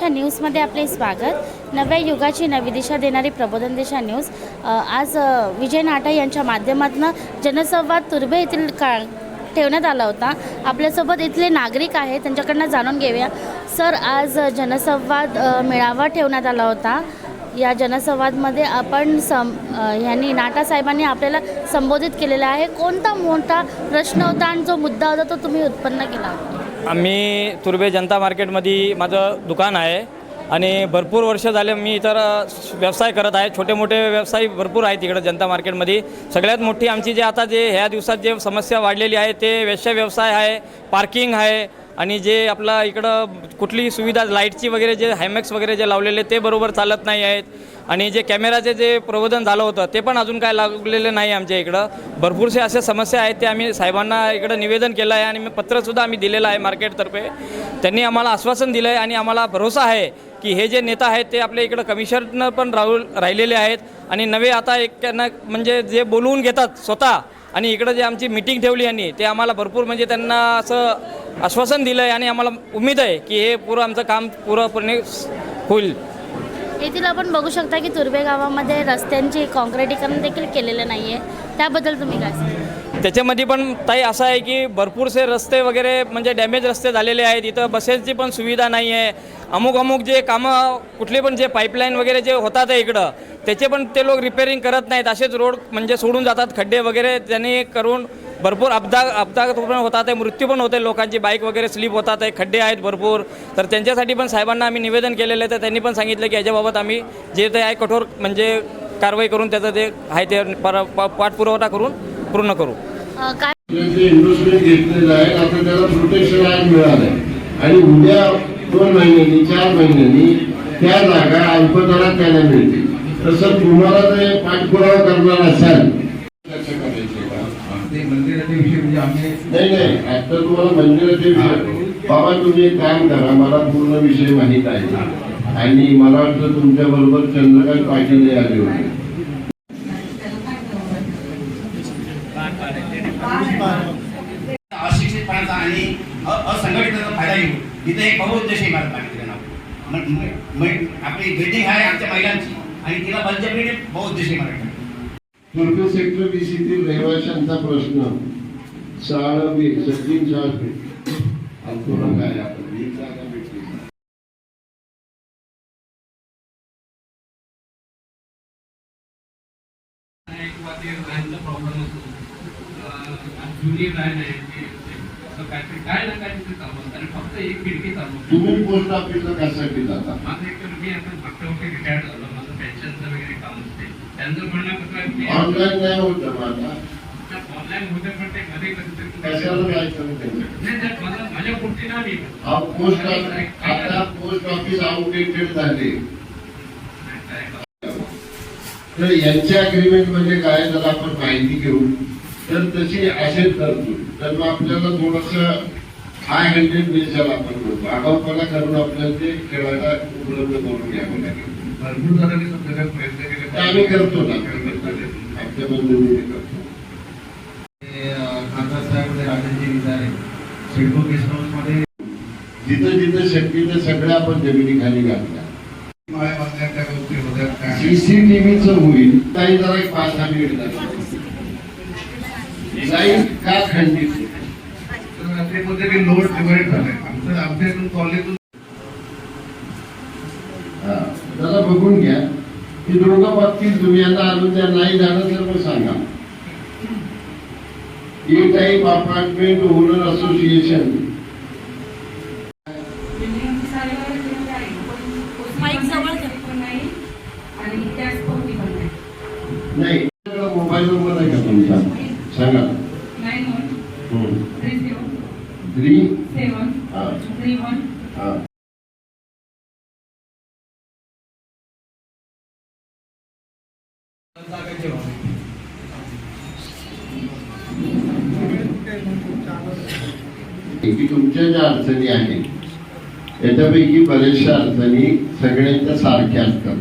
दिशा न्यूजमध्ये आपले स्वागत. नव्या युगाची नवी दिशा देणारी प्रबोधन दिशा न्यूज. आज विजय नाटा यांच्या माध्यमातून जनसंवाद तुर्भे येथील का ठेवण्यात आला होता. आपल्यासोबत इथले नागरिक आहेत त्यांच्याकडनं जाणून घेऊया. सर आज जनसंवाद मेळावा ठेवण्यात आला होता. या जनसंवादमध्ये आपण सम ह्यांनी नाटासाहेबांनी नाटा साहेबांनी आपल्याला संबोधित केलेला आहे. कोणता मोठा प्रश्न होता आणि जो मुद्दा होता तो तुम्ही उत्पन्न केला? होता आम्ही तुर्बे जनता मार्केटमध्ये माझं दुकान आहे आणि भरपूर वर्ष झाले मी इतर व्यवसाय करत आहे. छोटे मोठे व्यवसाय भरपूर आहेत तिकडं जनता मार्केटमध्ये सगळ्यात मोठी आमची जे आता जे ह्या दिवसात जे समस्या वाढलेली आहे ते वेश्या व्यवसाय आहे पार्किंग आहे आणि जे आपला इकडं कुठलीही सुविधा लाईटची वगैरे जे हायमॅक्स वगैरे जे लावलेले ते बरोबर चालत नाही आहेत. आणि जे कॅमेराचे जे प्रबोधन झालं होतं ते पण अजून काय लागलेलं नाही आमच्या इकडं. भरपूरसे अशा समस्या आहेत ते आम्ही साहेबांना इकडं निवेदन केलं आहे आणि मी पत्रसुद्धा आम्ही दिलेलं आहे मार्केटतर्फे. त्यांनी आम्हाला आश्वासन दिलं आहे आणि आम्हाला भरोसा आहे की हे जे नेता आहेत ते आपल्या इकडं कमिशनर पण राहू राहिलेले आहेत. आणि नवे आता एक त्यांना म्हणजे जे बोलवून घेतात स्वतः आणि इकडं जे आमची मिटिंग ठेवली यांनी ते आम्हाला भरपूर म्हणजे त्यांना असं आश्वासन दिलं आहे आणि आम्हाला उमेद आहे की हे पुरं आमचं काम पूर्णपणे होईल. येथील आपण बघू शकता की तुर्बे गावामध्ये रस्त्यांचे काँक्रिटीकरण देखील केलेलं नाही आहे त्याबद्दल तुम्ही काय सांगा त्याच्यामध्ये पण ताई असं आहे की भरपूरसे रस्ते वगैरे म्हणजे डॅमेज रस्ते झालेले आहेत. इथं बसेसची पण सुविधा नाही आहे. अमुक अमुक जे कामं कुठले पण जे पाईपलाईन वगैरे जे होतात आहे इकडं त्याचे पण ते लोक रिपेअरिंग करत नाहीत. असेच रोड म्हणजे सोडून जातात खड्डे वगैरे त्यांनी करून भरपूर अपघात अपघात पण होतात आहे मृत्यू पण होते लोकांची. बाईक वगैरे स्लिप होतात आहे खड्डे आहेत भरपूर. तर त्यांच्यासाठी पण साहेबांना आम्ही निवेदन केलेलं आहे. तर त्यांनी पण सांगितलं की याच्याबाबत आम्ही जे ते आहे कठोर म्हणजे कारवाई करून त्याचं ते आहे ते पर- पाठपुरवठा करून पूर्ण करू. काय जे इन्व्हेस्टमेंट घेतलेलं आहे आता त्याला प्रोटेक्शन मिळालंय. आणि उद्या दोन महिन्यांनी चार महिन्यांनी त्या जागा अल्पदरात त्याला मिळतील. तसं तुम्हाला पाठपुरावा करणार असाल म्हणजे आम्ही नाही नाही. आता तुम्हाला मंदिराचे विषय बाबा तुम्ही एक काम करा. मला पूर्ण विषय माहीत आहे. आणि मला वाटतं तुमच्या बरोबर चंद्रकांत पाटील हे आले होते. असंघटितचा फायदा घेऊन. तिथे एक बहुउद्देशीय इमारत बांधली नाव आपली बिल्डिंग आहे आमच्या महिलांची. आणि तिला बलजबरीने बहुउद्देशीय इमारत. तुर्भे सेक्टर बीसीतील रहिवाशांचा प्रश्न. शाळा बी सचिन शाळा अल्पना काय आपण? एक जागा भेटली जुनी लाईन आहे ती. असं काहीतरी काय ना काय तिथे चालवत आणि फक्त एक खिडकी चालवत तुम्ही पोस्ट ऑफिसला कशासाठी जाता। माझं एक तर मी आता मागच्या वर्षी रिटायर्ड झालो माझं पेन्शनचं वगैरे काम असते त्यांचं म्हणणं कसं की ऑनलाईन नाही होत माझा ऑनलाईन होते पण ते मध्ये कधीतरी नाही माझ्या पुढची ना मी हा। पोस्ट ऑफ़िस आता पोस्ट ऑफ़िस आउटडेटेड झाले तर यांच्या अग्रीमेंट मध्ये काय जर आपण माहिती घेऊ तर तशी असेल तरतूद तर मग आपल्याला थोडस हाय हंड्रेड मिनिटला आपण करतो. आगाऊपणा करून आपल्याला ते खेळायला उपलब्ध करून घ्यावं लागेल. भरपूर जणांनी समजायला प्रयत्न केले. आम्ही करतो ना. आमच्या बंधूंनी करतो. खासदार साहेब विचार सिडको गेस्ट जिथं जिथं शक्य तर सगळ्या आपण जमिनी घातल्या. होत्या त्या सीसीटीव्हीचं होईल. काही जरा एक पाच दहा मिनिट लागतील. लाइट का खंडित? ते लोड डिवाइड झालंय. आमचं आमच्या इथून हा, जरा बघून घ्या. की दोघं बाबतीत तुम्ही आता आणून त्या नाही झालं तर मग सांगा. A type apartment owner association पण नाही नाही मोबाईल नंबर आहे का तुमचा? सांगा. Three seven three one. हा. की तुमच्या ज्या अडचणी आहेत याच्यापैकी बऱ्याचशा अडचणी सगळ्यांच्या सारख्या असतात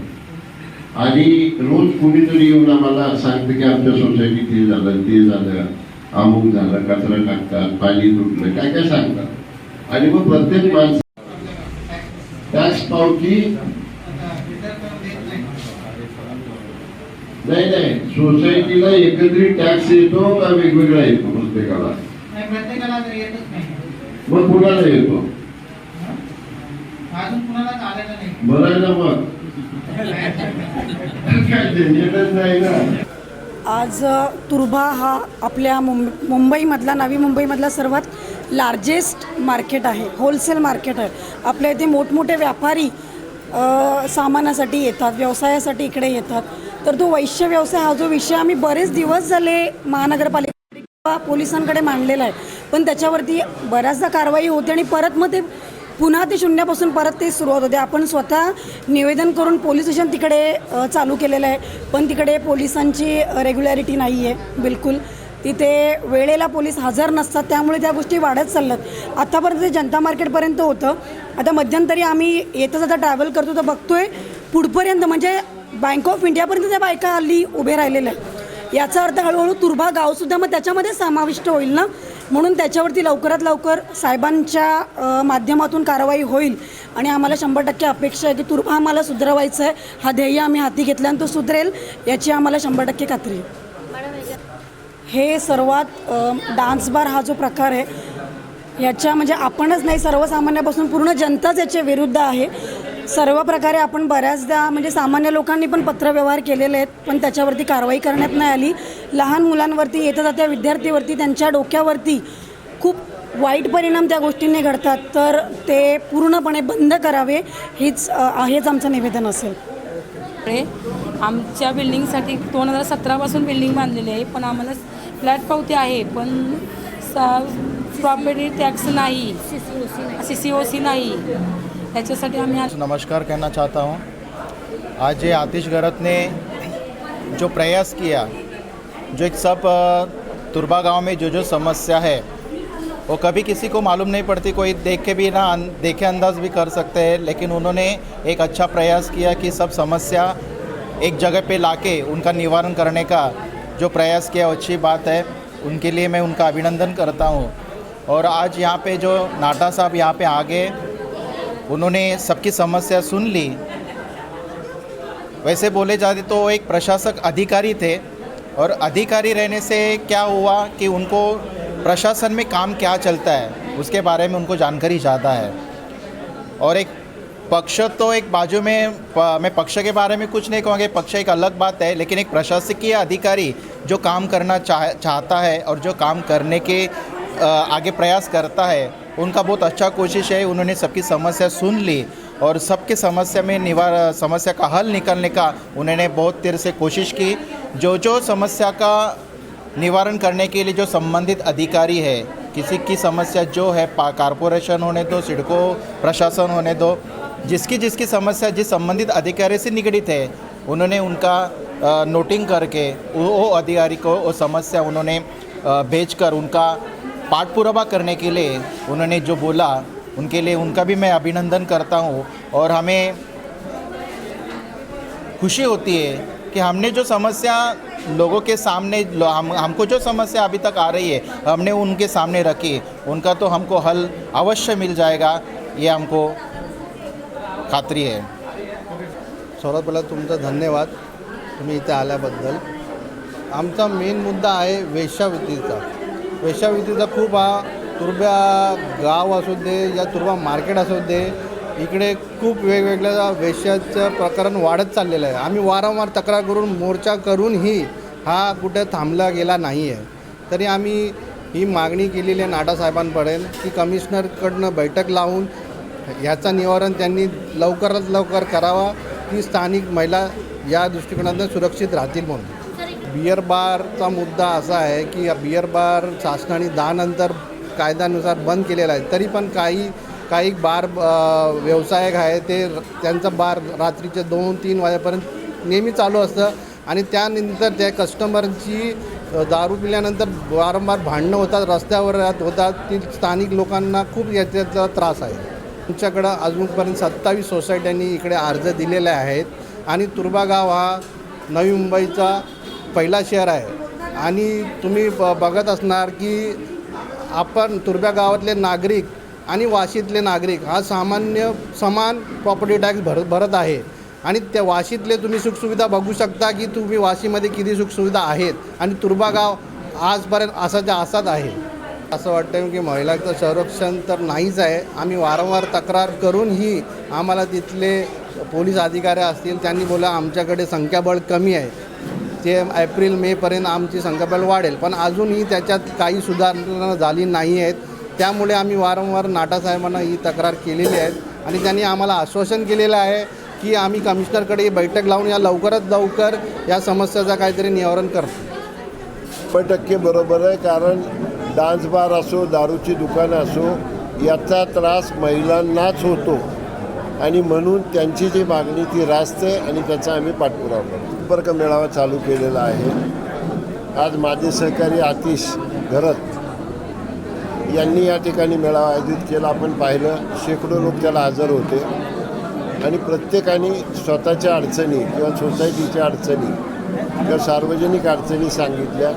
आणि रोज कुणीतरी येऊन आम्हाला सांगतं की आमच्या सोसायटीत हे झालं ते झालं अमुक झालं कचरा टाकतात पाणी तुटलं काय काय सांगतात. आणि मग प्रत्येक माणसं टॅक्स पावती नाही नाही सोसायटीला एकत्रित टॅक्स येतो का वेगवेगळा येतो प्रत्येकाला? मग कुणाला येतो? बरं ना मग. आज तुर्भा हा आपल्या मुंब मुंबईमधला नवी मुंबईमधला सर्वात लार्जेस्ट मार्केट आहे. होलसेल मार्केट आहे. आपल्या इथे मोठमोठे व्यापारी सामानासाठी येतात व्यवसायासाठी इकडे येतात. तर तो वैश्य व्यवसाय हा जो विषय आम्ही बरेच दिवस झाले महानगरपालिका पोलिसांकडे मांडलेला आहे. पण त्याच्यावरती बऱ्याचदा कारवाई होते आणि परत मग ते पुन्हा ते शून्यापासून परत ते सुरुवात होते आपण स्वतः निवेदन करून पोलीस स्टेशन तिकडे चालू केलेलं आहे. पण तिकडे पोलिसांची रेग्युलॅरिटी नाही आहे बिलकुल. तिथे वेळेला पोलीस हजर नसतात त्यामुळे त्या गोष्टी वाढत चालल्यात. आत्तापर्यंत ते जनता मार्केटपर्यंत होतं. आता मध्यंतरी आम्ही येता जाता ट्रॅव्हल करतो तर बघतोय. पुढपर्यंत म्हणजे बँक ऑफ इंडियापर्यंत त्या बायका हल्ली उभे राहिलेल्या आहेत. याचा अर्थ हळूहळू तुर्भा गावसुद्धा मग त्याच्यामध्ये समाविष्ट होईल ना? म्हणून त्याच्यावरती लवकरात लवकर साहेबांच्या माध्यमातून कारवाई होईल. आणि आम्हाला शंभर टक्के अपेक्षा आहे की तुर्भा आम्हाला सुधरवायचं आहे. हा ध्येय आम्ही हाती घेतला आणि तो सुधरेल याची आम्हाला शंभर टक्के खात्री आहे. हे सर्वात डान्स बार हा जो प्रकार आहे याच्या म्हणजे आपणच नाही सर्वसामान्यापासून पूर्ण जनताच याच्या विरुद्ध आहे. सर्व प्रकारे आपण बऱ्याचदा म्हणजे सामान्य लोकांनी पण पत्रव्यवहार केलेले आहेत पण त्याच्यावरती कारवाई करण्यात नाही आली. लहान मुलांवरती येत्या जात्या विद्यार्थीवरती त्यांच्या डोक्यावरती खूप वाईट परिणाम त्या गोष्टींनी घडतात. तर ते पूर्णपणे बंद करावे हीच हेच आमचं निवेदन असेल. आमच्या बिल्डिंगसाठी दोन हजार सतरापासून बिल्डिंग बांधलेली आहे पण आम्हाला फ्लॅट पावती आहे पण सा प्रॉपर्टी टॅक्स नाही. सी सी ओ सी नाही. आज नमस्कार कहना चाहता हूँ। आज ये आतिश गरत ने जो प्रयास किया, जो एक सब तुरबा गाँव में जो जो समस्या है, वो कभी किसी को मालूम नहीं पड़ती, कोई देख के भी ना देखे अंदाज भी कर सकते हैं, लेकिन उन्होंने एक अच्छा प्रयास किया कि सब समस्या एक जगह पे लाके उनका निवारण करने का जो प्रयास किया अच्छी बात है। उनके लिए मैं उनका अभिनंदन करता हूँ। और आज यहाँ पे जो नाटा साहब यहाँ पे आ गए उन्होंने सबकी समस्या सुन ली। वैसे बोले जाते तो एक प्रशासक अधिकारी थे और अधिकारी रहने से क्या हुआ कि उनको प्रशासन में काम क्या चलता है उसके बारे में उनको जानकारी ज़्यादा है। और एक पक्ष तो एक बाजू में प, मैं पक्ष के बारे में कुछ नहीं कहूँगा पक्ष एक अलग बात है लेकिन एक प्रशासकीय अधिकारी जो काम करना चाह चाहता है और जो काम करने के आगे प्रयास करता है उनका बहुत अच्छा कोशिश है, उन्होंने सबकी समस्या सुन ली और सबके समस्या में निवार समस्या का हल निकलने का उन्होंने बहुत देर से कोशिश की। जो जो समस्या का निवारण करने के लिए जो संबंधित अधिकारी है, किसी की समस्या जो है कारपोरेशन होने दो, सिडको प्रशासन होने दो, जिसकी जिसकी समस्या, जिस संबंधित अधिकारी से निगड़ित है, उन्होंने उनका नोटिंग करके वो अधिकारी को वो समस्या उन्होंने भेजकर उनका पाठपुरावा करने के लिए उन्होंने जो बोला उनके लिए उनका भी मैं अभिनंदन करता हूँ और हमें खुशी होती है कि हमने जो समस्या लोगों के सामने हम हमको जो समस्या अभी तक आ रही है हमने उनके सामने रखी उनका तो हमको हल अवश्य मिल जाएगा ये हमको खात्री है। सर्वात पहिला तुमचा धन्यवाद तुम्ही इथे आल्याबद्दल. आमचा मेन मुद्दा आहे वेश्यावृत्तीचा. वेश्यावृत्तीचा खूप हा तुर्ब्या गाव असू दे या तुरबा मार्केट असू दे इकडे खूप वेगवेगळ्या वेश्याचं प्रकरण वाढत चाललेलं आहे. आम्ही वारंवार तक्रार करून मोर्चा करूनही हा कुठे थांबला गेला नाही आहे तरी आम्ही ही मागणी केलेली आहे नाडासाहेबांपर्यंत की कमिशनरकडनं बैठक लावून ह्याचं निवारण त्यांनी लवकरात लवकर करावा की स्थानिक महिला या दृष्टिकोनातून सुरक्षित राहतील म्हणून. बियर बारचा मुद्दा असा आहे की या बियर बार शासनाने दहानंतर कायद्यानुसार बंद केलेला आहे. तरी पण काही काही बार व्यवसायक व्यावसायिक आहे ते त्यांचं बार रात्रीचे दोन तीन वाजेपर्यंत नेहमी चालू असतं आणि त्यानंतर त्या कस्टमरची दारू पिल्यानंतर वारंवार भांडणं होतात रस्त्यावर होतात. ती स्थानिक लोकांना खूप याच्याचा त्रास आहे. तुमच्याकडं अजूनपर्यंत सत्तावीस सोसायट्यांनी इकडे अर्ज दिलेले आहेत. आणि तुर्बा गाव हा नवी मुंबईचा पहिला शहर आहे. आणि तुम्ही ब बघत असणार की आपण तुर्ब्या गावातले नागरिक आणि वाशीतले नागरिक हा सामान्य समान प्रॉपर्टी टॅक्स भर भरत आहे. आणि त्या वाशीतले तुम्ही सुखसुविधा बघू शकता की तुम्ही वाशीमध्ये किती सुखसुविधा आहेत आणि तुर्बा गाव आजपर्यंत असाच्या असाच आहे. असं वाटतं की महिलांचं संरक्षण तर नाहीच आहे. आम्ही वारंवार तक्रार करूनही आम्हाला तिथले पोलीस अधिकारी असतील त्यांनी बोला आमच्याकडे संख्याबळ कमी आहे. ते एप्रिल मेपर्यंत आमची संख्याबळ वाढेल. पण अजूनही त्याच्यात काही सुधारणा झाली नाही आहेत. त्यामुळे आम्ही वारंवार नाटासाहेबांना ही तक्रार केलेली आहे. आणि त्यांनी आम्हाला आश्वासन केलेलं आहे की आम्ही कमिशनरकडे बैठक लावून या लवकरात लवकर या समस्याचं काहीतरी निवारण करतो. शंभर टक्के बरोबर आहे. कारण डान्स बार असो दारूची दुकानं असो याचा त्रास महिलांनाच होतो. आणि म्हणून त्यांची जी मागणी ती रास्ते आणि त्याचा आम्ही पाठपुरावा करतो. संपर्क मेळावा चालू केलेला आहे. आज माझे सहकारी आतिश घरत यांनी या ठिकाणी मेळावा आयोजित केला. आपण पाहिलं शेकडो लोक त्याला हजर होते. आणि प्रत्येकाने स्वतःच्या अडचणी किंवा सोसायटीच्या अडचणी किंवा सार्वजनिक अडचणी सांगितल्या.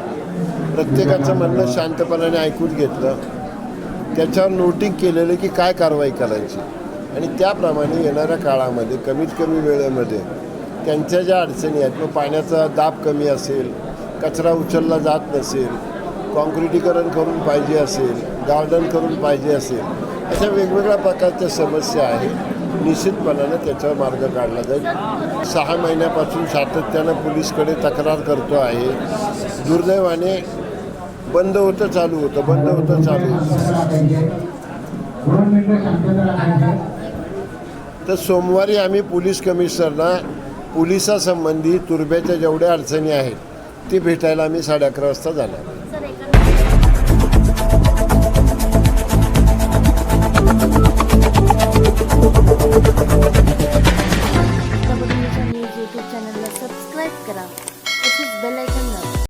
प्रत्येकाचं म्हणणं शांतपणाने ऐकून घेतलं. त्याच्यावर नोटिंग केलेलं की काय कारवाई करायची? आणि त्याप्रमाणे येणाऱ्या काळामध्ये कमीत कमी वेळेमध्ये त्यांच्या ज्या अडचणी आहेत मग पाण्याचा दाब कमी असेल कचरा उचलला जात नसेल कॉन्क्रिटीकरण करून पाहिजे असेल गार्डन करून पाहिजे असेल अशा वेगवेगळ्या प्रकारच्या समस्या आहेत. निश्चितपणानं त्याच्यावर मार्ग काढला जाईल. सहा महिन्यापासून सातत्यानं पोलीसकडे तक्रार करतो आहे. दुर्दैवाने बंद होतं चालू होतं बंद होतं चालू होतं. तर सोमवारी आम्ही पोलीस कमिशनरना पोलिसासंबंधी तुर्ब्याच्या जेवढ्या अडचणी आहेत ती भेटायला आम्ही साडे अकरा वाजता जाणार.